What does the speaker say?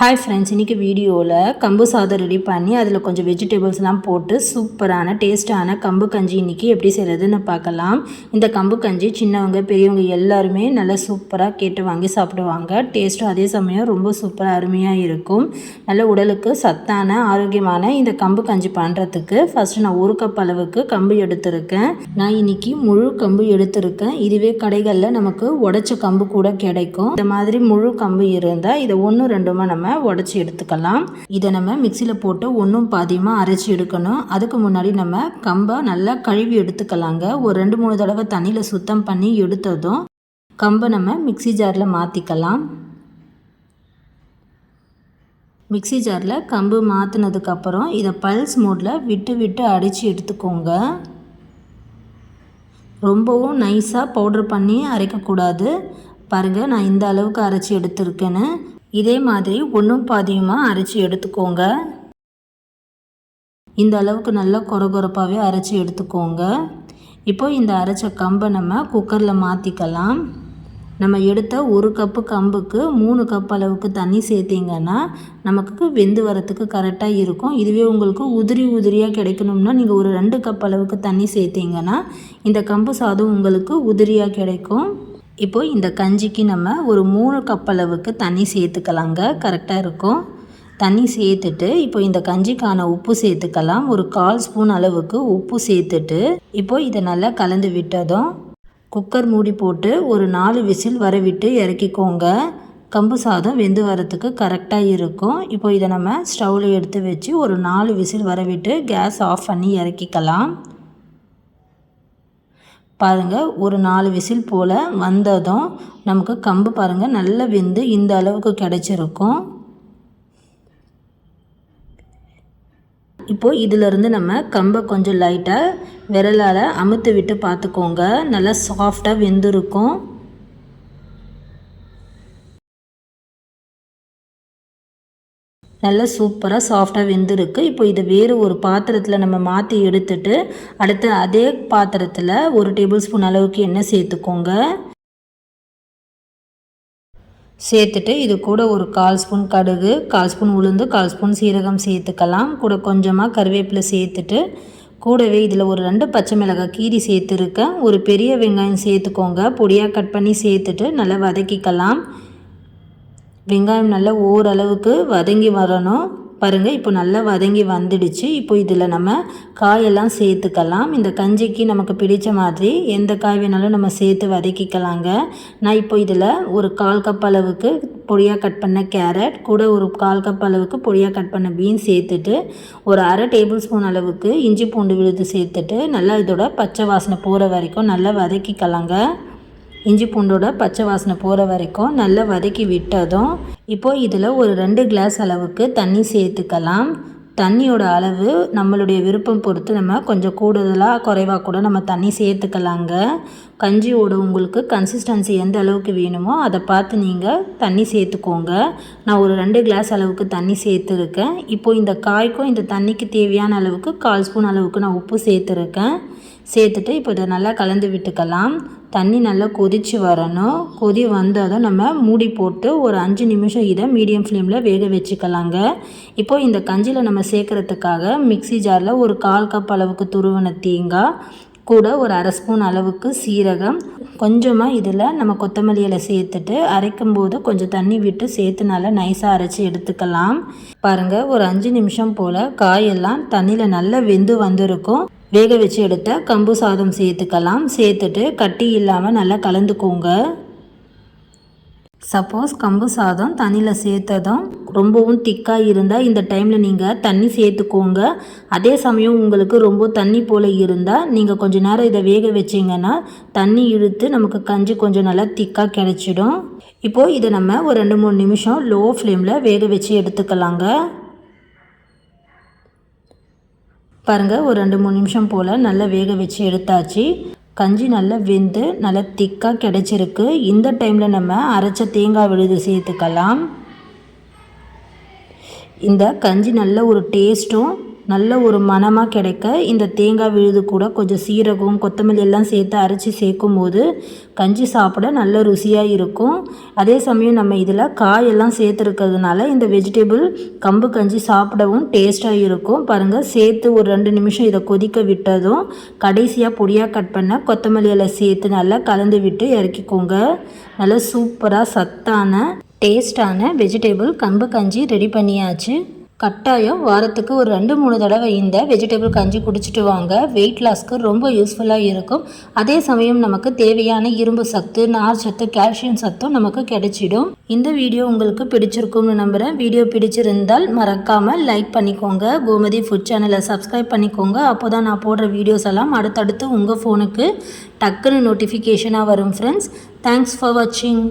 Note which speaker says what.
Speaker 1: Hi friends இன்றைக்கி வீடியோவில் கம்பு சாதம் ரெடி பண்ணி அதில் கொஞ்சம் வெஜிடபிள்ஸ்லாம் போட்டு சூப்பரான டேஸ்ட்டான கம்பு கஞ்சி இன்றைக்கி எப்படி செய்கிறதுன்னு பார்க்கலாம். இந்த கம்பு கஞ்சி சின்னவங்க பெரியவங்க எல்லாருமே நல்லா சூப்பராக கேட்டு வாங்கி சாப்பிடுவாங்க. டேஸ்ட்டும் அதே சமயம் ரொம்ப சூப்பராக அருமையாக இருக்கும். நல்ல உடலுக்கு சத்தான ஆரோக்கியமான இந்த கம்பு கஞ்சி பண்ணுறதுக்கு ஃபஸ்ட்டு நான் ஒரு கப் அளவுக்கு கம்பு எடுத்திருக்கேன். நான் இன்றைக்கி முழு கம்பு எடுத்திருக்கேன். இதுவே கடைகளில் நமக்கு உடச்ச கம்பு கூட கிடைக்கும். இந்த மாதிரி முழு கம்பு இருந்தால் இதை ஒன்று ரெண்டுமா நம்ம உடச்சி எடுத்துக்கலாம். இதை நம்ம மிக்சியில் போட்டு ஒன்றும் பாதியமாக அரைச்சி எடுக்கணும். அதுக்கு முன்னாடி நம்ம கம்பை நல்லா கழுவி எடுத்துக்கலாங்க. ஒரு ரெண்டு மூணு தடவை தண்ணியில் சுத்தம் பண்ணி எடுத்ததும் கம்பை நம்ம மிக்சி ஜாரில் மாற்றிக்கலாம் மிக்சி ஜாரில் கம்பு மாற்றினதுக்கப்புறம் இதை பல்ஸ் மோடில் விட்டு விட்டு அடித்து எடுத்துக்கோங்க. ரொம்பவும் நைஸாக பவுட்ரு பண்ணி அரைக்கக்கூடாது. பாருங்கள் நான் இந்த அளவுக்கு அரைச்சி எடுத்திருக்கேன்னு. இதே மாதிரி ஒன்றும் பாதியுமாக அரைச்சி எடுத்துக்கோங்க. இந்த அளவுக்கு நல்லா கொரகொரப்பாகவே அரைச்சி எடுத்துக்கோங்க. இப்போ இந்த அரைச்ச கம்பை நம்ம குக்கரில் மாற்றிக்கலாம் நம்ம எடுத்த ஒரு கப்பு கம்புக்கு மூணு கப் அளவுக்கு தண்ணி சேர்த்திங்கன்னா நமக்கு வெந்து வரத்துக்கு கரெக்டாக இருக்கும். இதுவே உங்களுக்கு உதிரி உதிரியாக கிடைக்கணும்னா நீங்கள் ஒரு ரெண்டு கப் அளவுக்கு தண்ணி சேர்த்திங்கன்னா இந்த கம்பு சாதம் உங்களுக்கு உதிரியாக கிடைக்கும். இப்போ இந்த கஞ்சிக்கு நம்ம ஒரு மூணு கப் அளவுக்கு தண்ணி சேர்த்துக்கலாங்க. கரெக்டாக இருக்கும். தண்ணி சேர்த்துட்டு இப்போ இந்த கஞ்சிக்கான உப்பு சேர்த்துக்கலாம். ஒரு கால் ஸ்பூன் அளவுக்கு உப்பு சேர்த்துட்டு இப்போ இதை நல்லா கலந்து விட்டதும் குக்கர் மூடி போட்டு ஒரு நாலு விசில் வரவிட்டு இறக்கிக்கோங்க. கம்பு சாதம் வெந்து வரத்துக்கு கரெக்டாக இருக்கும். இப்போ இதை நம்ம ஸ்டவ்வில் எடுத்து வச்சு ஒரு நாலு விசில் வரவிட்டு கேஸ் ஆஃப் பண்ணி இறக்கிக்கலாம். பாருங்கள் ஒரு நாலு விசில் போல் வந்ததும் நமக்கு கம்பு பாருங்கள் நல்லா வெந்து இந்த அளவுக்கு கிடச்சிருக்கும். இப்போது இதிலிருந்து நம்ம கம்பை கொஞ்சம் லைட்டாக விரலால் அமுத்து விட்டு பார்த்துக்கோங்க. நல்லா சாஃப்டாக வெந்திருக்கும். நல்லா சூப்பராக சாஃப்டாக வெந்திருக்கு. இப்போ இதை வேறு ஒரு பாத்திரத்தில் நம்ம மாற்றி எடுத்துட்டு அடுத்து அதே பாத்திரத்தில் ஒரு டேபிள் ஸ்பூன் அளவுக்கு எண்ணெய் சேர்த்துக்கோங்க. சேர்த்துட்டு இது கூட ஒரு கால் ஸ்பூன் கடுகு கால் ஸ்பூன் உளுந்து கால் ஸ்பூன் சீரகம் சேர்த்துக்கலாம். கூட கொஞ்சமாக கருவேப்பிலை சேர்த்துட்டு கூடவே இதில் ஒரு ரெண்டு பச்சை மிளகாய் கீரி சேர்த்துருக்கேன். ஒரு பெரிய வெங்காயம் சேர்த்துக்கோங்க. பொடியாக கட் பண்ணி சேர்த்துட்டு நல்லா வதக்கிக்கலாம். வெங்காயம் நல்லா ஓரளவுக்கு வதங்கி வரணும். பாருங்கள் இப்போ நல்லா வதங்கி வந்துடுச்சு. இப்போ இதில் நம்ம காயெல்லாம் சேர்த்துக்கலாம். இந்த கஞ்சிக்கு நமக்கு பிடித்த மாதிரி எந்த காய் வேணாலும் நம்ம சேர்த்து வதக்கிக்கலாங்க. நான் இப்போ இதில் ஒரு கால் கப் அளவுக்கு பொடியாக கட் பண்ண கேரட் கூட ஒரு கால் கப் அளவுக்கு பொடியாக கட் பண்ண பீன் சேர்த்துட்டு ஒரு அரை டேபிள் ஸ்பூன் அளவுக்கு இஞ்சி பூண்டு விழுது சேர்த்துட்டு நல்லா இதோட பச்சை வாசனை போகிற வரைக்கும் நல்லா வதக்கிக்கலாங்க. இஞ்சி பூண்டோட பச்சை வாசனை போகிற வரைக்கும் நல்லா வதக்கி விட்டதும் இப்போது இதில் ஒரு ரெண்டு கிளாஸ் அளவுக்கு தண்ணி சேர்த்துக்கலாம். தண்ணியோட அளவு நம்மளுடைய விருப்பம் பொறுத்து நம்ம கொஞ்சம் கூடுதலாக குறைவாக கூட நம்ம தண்ணி சேர்த்துக்கலாங்க. கஞ்சியோட உங்களுக்கு கன்சிஸ்டன்சி எந்த அளவுக்கு வேணுமோ அதை பார்த்து நீங்கள் தண்ணி சேர்த்துக்கோங்க. நான் ஒரு ரெண்டு கிளாஸ் அளவுக்கு தண்ணி சேர்த்துருக்கேன். இப்போது இந்த காய்க்கும் இந்த தண்ணிக்கு தேவையான அளவுக்கு கால் ஸ்பூன் அளவுக்கு நான் உப்பு சேர்த்துருக்கேன். சேர்த்துட்டு இப்போ இதை நல்லா கலந்து விட்டுக்கலாம். தண்ணி நல்லா கொதித்து வரணும். கொதி வந்ததும் நம்ம மூடி போட்டு ஒரு அஞ்சு நிமிஷம் இதை மீடியம் ஃப்ளேமில் வேக வச்சுக்கலாங்க. இப்போது இந்த கஞ்சியில் நம்ம சேர்க்குறதுக்காக மிக்சி ஜாரில் ஒரு கால் கப் அளவுக்கு துருவன தேங்காய் கூட ஒரு அரை ஸ்பூன் அளவுக்கு சீரகம். கொஞ்சமாக இதில் நம்ம கொத்தமல்லி இலை சேர்த்துட்டு அரைக்கும் போது கொஞ்சம் தண்ணி விட்டு சேர்த்து நல்லா நைஸாக அரைச்சி எடுத்துக்கலாம். பாருங்கள் ஒரு அஞ்சு நிமிஷம் போல் காயெல்லாம் தண்ணியில் நல்லா வெந்து வந்திருக்கும். வேக வச்சு எடுத்த கம்பு சாதம் சேர்த்துக்கலாம். சேர்த்துட்டு கட்டி இல்லாமல் நல்லா கலந்துக்கோங்க. சப்போஸ் கம்பு சாதம் தண்ணியில் சேர்த்ததும் ரொம்பவும் திக்காக இருந்தால் இந்த டைமில் நீங்கள் தண்ணி சேர்த்துக்கோங்க. அதே சமயம் உங்களுக்கு ரொம்ப தண்ணி போல் இருந்தால் நீங்கள் கொஞ்ச நேரம் இதை வேக வச்சிங்கன்னா தண்ணி இழுத்து நமக்கு கஞ்சி கொஞ்சம் நல்லா திக்காக கிடச்சிடும். இப்போது இதை நம்ம ஒரு ரெண்டு மூணு நிமிஷம் லோ ஃப்ளேமில் வேக வச்சு எடுத்துக்கலாங்க. பாருங்கள் ஒரு ரெண்டு மூணு நிமிஷம் போல் நல்லா வேக வச்சு எடுத்தாச்சு. கஞ்சி நல்லா வெந்து நல்லா திக்காக கிடச்சிருக்கு. இந்த டைமில் நம்ம அரைச்ச தேங்காய் விழுது சேர்த்துக்கலாம். இந்த கஞ்சி நல்ல ஒரு டேஸ்ட்டும் நல்ல ஒரு மணமாக கிடைக்க இந்த தேங்காய் விழுது கூட கொஞ்சம் சீரகம் கொத்தமல்லி எல்லாம் சேர்த்து அரைச்சி சேர்க்கும் போது கஞ்சி சாப்பிட நல்ல ருசியாக இருக்கும். அதே சமயம் நம்ம இதில் காயெல்லாம் சேர்த்துருக்கிறதுனால இந்த வெஜிடபிள் கம்பு கஞ்சி சாப்பிடவும் டேஸ்ட்டாக இருக்கும். பாருங்கள் சேர்த்து ஒரு ரெண்டு நிமிஷம் இதை கொதிக்க விட்டதும் கடைசியாக பொடியாக கட் பண்ண கொத்தமல்லி இலை சேர்த்து நல்லா கலந்து விட்டு இறக்கிக்கோங்க. நல்லா சூப்பராக சத்தான டேஸ்டான வெஜிடபிள் கம்பு கஞ்சி ரெடி பண்ணியாச்சு. கட்டாயம் வாரத்துக்கு ஒரு ரெண்டு மூணு தடவை இந்த வெஜிடபிள் கஞ்சி குடிச்சிட்டு வாங்க. வெயிட் லாஸ்க்கு ரொம்ப யூஸ்ஃபுல்லாக இருக்கும். அதே சமயம் நமக்கு தேவையான இரும்பு சத்து நார் சத்து கால்சியம் சத்தும் நமக்கு கிடைச்சிடும். இந்த வீடியோ உங்களுக்கு பிடிச்சிருக்கும்னு நம்புகிறேன் வீடியோ பிடிச்சிருந்தால் மறக்காமல் லைக் பண்ணிக்கோங்க. கோமதி ஃபுட் சேனலை சப்ஸ்கிரைப் பண்ணிக்கோங்க. அப்போ தான் நான் போடுற வீடியோஸ் எல்லாம் அடுத்தடுத்து உங்கள் ஃபோனுக்கு டக்குன்னு நோட்டிஃபிகேஷனாக வரும் ஃப்ரெண்ட்ஸ் தேங்க்ஸ் ஃபார் வாட்சிங்